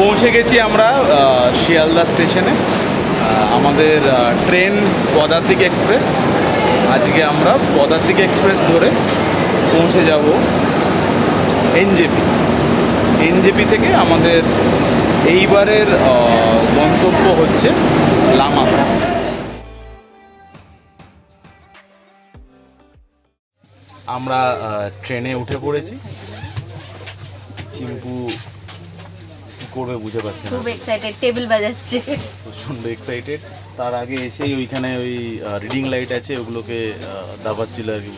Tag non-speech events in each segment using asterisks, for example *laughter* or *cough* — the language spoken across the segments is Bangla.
পৌঁছে গেছি আমরা শিয়ালদা স্টেশনে। আমাদের ট্রেন পদাতিক এক্সপ্রেস। আজকে আমরা পদাতিক এক্সপ্রেস ধরে পৌঁছে যাব এনজেপি। এনজেপি থেকে আমাদের এইবারের গন্তব্য হচ্ছে লামাহাট আমরা ট্রেনে উঠে পড়েছি। চিম্পু করবে বুঝে পারছে না। খুব এক্সাইটেড টেবিল বাজাচ্ছে। প্রচণ্ড এক্সাইটেড তার আগে এসেই ওইখানে ওই রিডিং লাইট আছে ওগুলোকে দাবাচ্ছিল আর কি।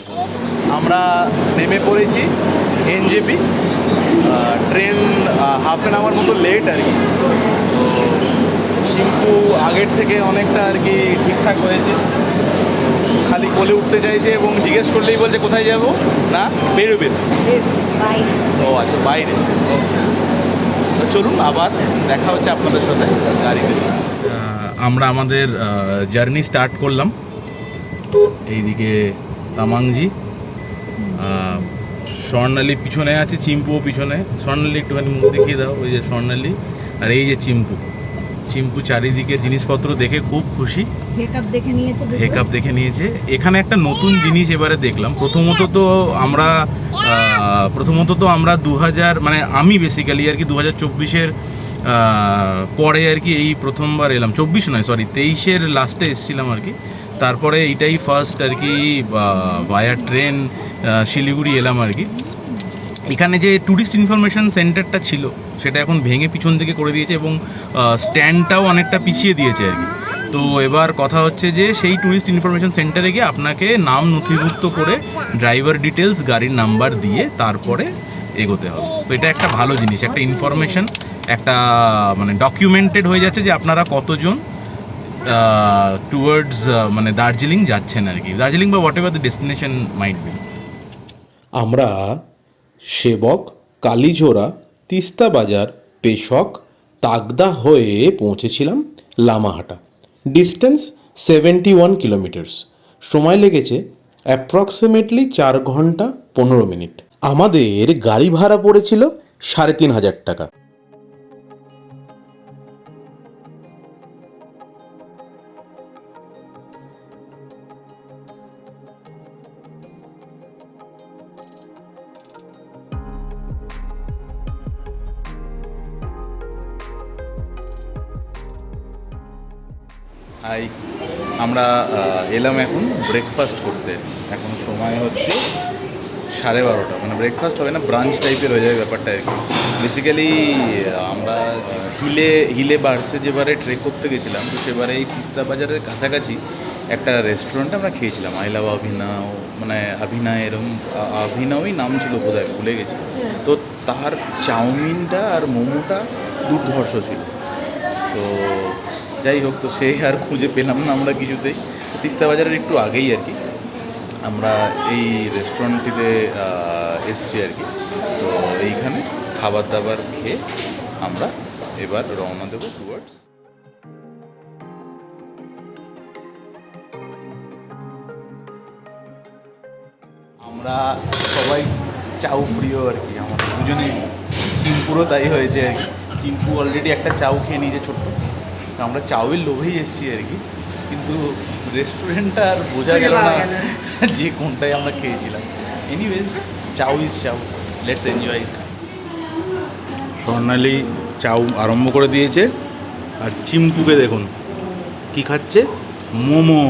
আমরা নেমে পড়েছি NJP train half an hour মতো লেট আর কি। তো চিম্পু আগের থেকে অনেকটা আর কি ঠিকঠাক হয়েছে। খালি কোলে উঠতে চাইছে এবং জিজ্ঞেস করলেই বলছে কোথায় যাব? না বেরোবে। ও আচ্ছা বাইরে। চলুন আবার দেখা হচ্ছে আপনাদের সাথে গাড়িতে আমরা আমাদের জার্নি স্টার্ট করলাম। এইদিকে তামাংজি স্বর্ণালী পিছনে আছে, চিম্পুও পিছনে। স্বর্ণালী একটুখানি মুখ দেখিয়ে দাও, ওই যে স্বর্ণালী আর এই যে চিম্পু। চিম্পু চারিদিকে জিনিসপত্র দেখে খুব খুশি। মেকআপ দেখে নিয়েছে হেকআপ দেখে নিয়েছে। এখানে একটা নতুন জিনিস এবারে দেখলাম। প্রথমত তো আমরা প্রথমত তো আমরা দু হাজার মানে আমি বেসিক্যালি আর কি দু হাজার চব্বিশের পরে আর কি এই প্রথমবার এলাম। চব্বিশ নয় সরি তেইশের লাস্টে এসেছিলাম আর কি। তারপরে এইটাই ফার্স্ট আর কি ভায়া ট্রেন শিলিগুড়ি এলাম আর কি। এখানে যে ট্যুরিস্ট ইনফরমেশন সেন্টারটা ছিল, সেটা এখন ভেঙে পিছন থেকে করে দিয়েছে এবং স্ট্যান্ডটাও অনেকটা পিছিয়ে দিয়েছে আর কি। তো এবার কথা হচ্ছে যে, সেই ট্যুরিস্ট ইনফরমেশন সেন্টারে গিয়ে আপনাকে নাম নথিভুক্ত করে ড্রাইভার ডিটেলস গাড়ির নাম্বার দিয়ে তারপরে এগোতে হবে। তো এটা একটা ভালো জিনিস, একটা ইনফরমেশন একটা মানে ডকুমেন্টেড হয়ে যাচ্ছে যে আপনারা কতজন টুয়ার্ডস মানে দার্জিলিং যাচ্ছেন আর কি। দার্জিলিং বা whatever the destination might be আমরা সেবক, কালীঝোড়া, তিস্তা বাজার, পেশক, তাগদা হয়ে পৌঁছেছিলাম Lamahatta. Distance seventy one kilometres. সময় লেগেছে অ্যাপ্রক্সিমেটলি চার ঘণ্টা পনেরো মিনিট। আমাদের গাড়ি ভাড়া পড়েছিল সাড়ে তিন হাজার টাকা। হাই। আমরা এলাম এখন ব্রেকফাস্ট করতে। এখন সময় হচ্ছে সাড়ে বারোটা। মানে ব্রেকফাস্ট হবে না ব্রাঞ্চ টাইপের হয়ে যাবে ব্যাপারটা বেসিক্যালি আমরা হিলে হিলে বার্সে যেবারে ট্রেক করতে গেছিলাম, তো সেবারে এই তিস্তা বাজারের কাছাকাছি একটা রেস্টুরেন্টে আমরা খেয়েছিলাম। আই লাভ অভিনয় মানে অভিনয় এরম অভিনয়ই নাম ছিল বোধ হয় ভুলে গেছি। তো তার চাউমিনটা আর মোমোটা দুর্ধর্ষ ছিল। তো যাই হোক, তো সেই আর খুঁজে পেলাম না আমরা কিছুতেই। তিস্তা বাজারের একটু আগেই আর কি। আমরা এই রেস্টুরেন্টটিতে এসছি আর কি। তো এইখানে খাবার দাবার খেয়ে আমরা এবার রওনা দেবো টুয়ার্ডস আমরা সবাই চাউ প্রিয় আর কি, আমাদের দুজনেই। চিম্পুরও তাই হয়েছে চিম্পু অলরেডি একটা চাউ খেয়ে নিয়েছে ছোট্ট। তো আমরা চাউয়ের লোভেই এসেছি আর কি। কিন্তু রেস্টুরেন্টটা আর বোঝা গেল না *laughs* যে কোনটাই আমরা খেয়েছিলাম। Anyways chow is chow let's enjoy Swarnali chow আরম্ভ করে দিয়েছে। আর চিমটুকে দেখুন কি খাচ্ছে? মোমো।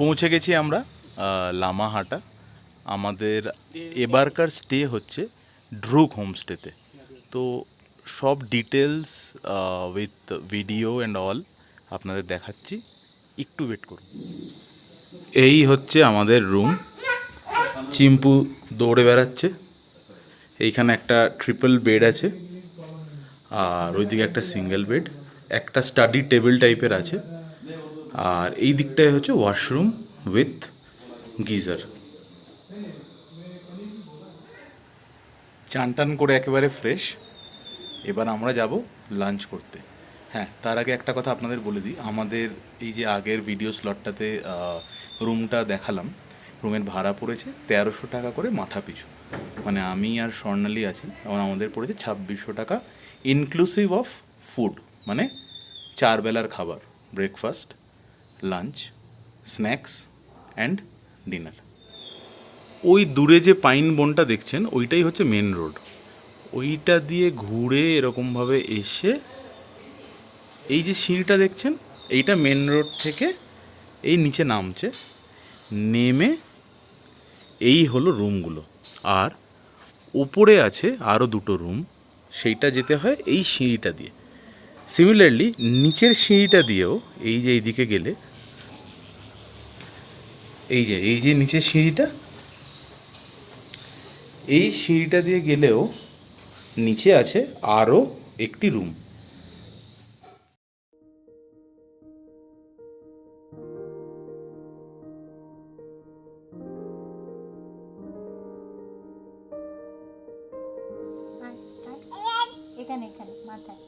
পৌঁছে গেছি আমরা লামাহাটা। আমাদের এবারকার স্টে হচ্ছে ড্রুক হোমস্টেতে তো সব details with video and all আপনাদের দেখাচ্ছি। একটু ওয়েট করুন। এই হচ্ছে আমাদের রুম চিম্পু দৌড়ে বেড়াচ্ছে। এইখানে একটা ট্রিপল বেড আছে। আর ওইদিকে একটা সিঙ্গেল বেড একটা স্টাডি টেবিল টাইপের আছে। আর এই দিকটায় হচ্ছে ওয়াশরুম উইথ গিজার। চান টান করে একেবারে ফ্রেশ এবার আমরা যাব লাঞ্চ করতে। হ্যাঁ তার আগে একটা কথা আপনাদের বলে দিই। আমাদের এই যে আগের ভিডিও স্লটটাতে রুমটা দেখালাম রুমের ভাড়া পড়েছে তেরোশো টাকা করে মাথা পিছু। মানে আমি আর স্বর্ণালী আছি, এবং আমাদের পড়েছে ছাব্বিশশো টাকা ইনক্লুসিভ অফ ফুড মানে চার বেলার খাবার breakfast lunch snacks and dinner ওই দূরে যে পাইন বনটা দেখছেন, ওইটাই হচ্ছে মেন রোড ওইটা দিয়ে ঘুরে এরকমভাবে এসে এই যে সিঁড়িটা দেখছেন, এইটা মেন রোড থেকে এই নিচে নামছে, নেমে এই হলো রুমগুলো আর ওপরে আছে আরও দুটো রুম সেইটা যেতে হয় এই সিঁড়িটা দিয়ে। সিমিলারলি নিচের সিঁড়িটা দিয়েও এই যে এইদিকে গেলে, এই যে এই যে নিচের সিঁড়িটা, এই সিঁড়িটা দিয়ে গেলেও নিচে আছে আরও একটি রুম এখানে এখানে, মাথায়।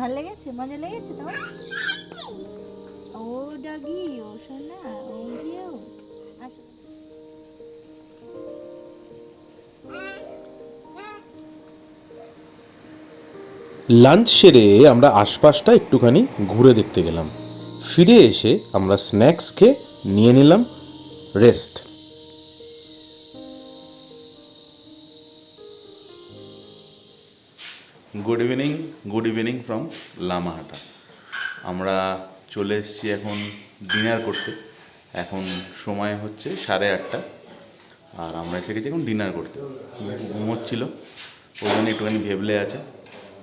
ভালো লেগেছে? মজা লেগেছে তোমার? ও ডাগি, ও সোনা, ও গিয়েও লাঞ্চ সেরে আমরা আশপাশটা একটুখানি ঘুরে দেখতে গেলাম। ফিরে এসে আমরা স্ন্যাক্স খেয়ে নিয়ে নিলাম rest. Good evening good evening from Lamahatta. আমরা চলে এসেছি এখন ডিনার করতে। এখন সময় হচ্ছে সাড়ে আটটা। আর আমরা এসে গেছি এখন ডিনার করতে। ঘুমোচ্ছিল ওই জন্য একটুখানি ভেবলে আছে।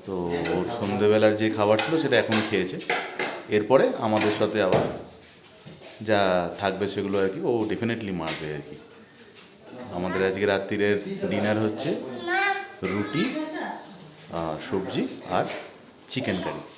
তো ওর সন্ধেবেলার যে খাবার ছিল সেটা এখন খেয়েছে। এরপরে আমাদের সাথে আবার যা থাকবে সেগুলো আর কি ও ডেফিনেটলি মারবে আর কি। আমাদের আজকে রাত্রিরের ডিনার হচ্ছে রুটি সবজি আর চিকেন কারি।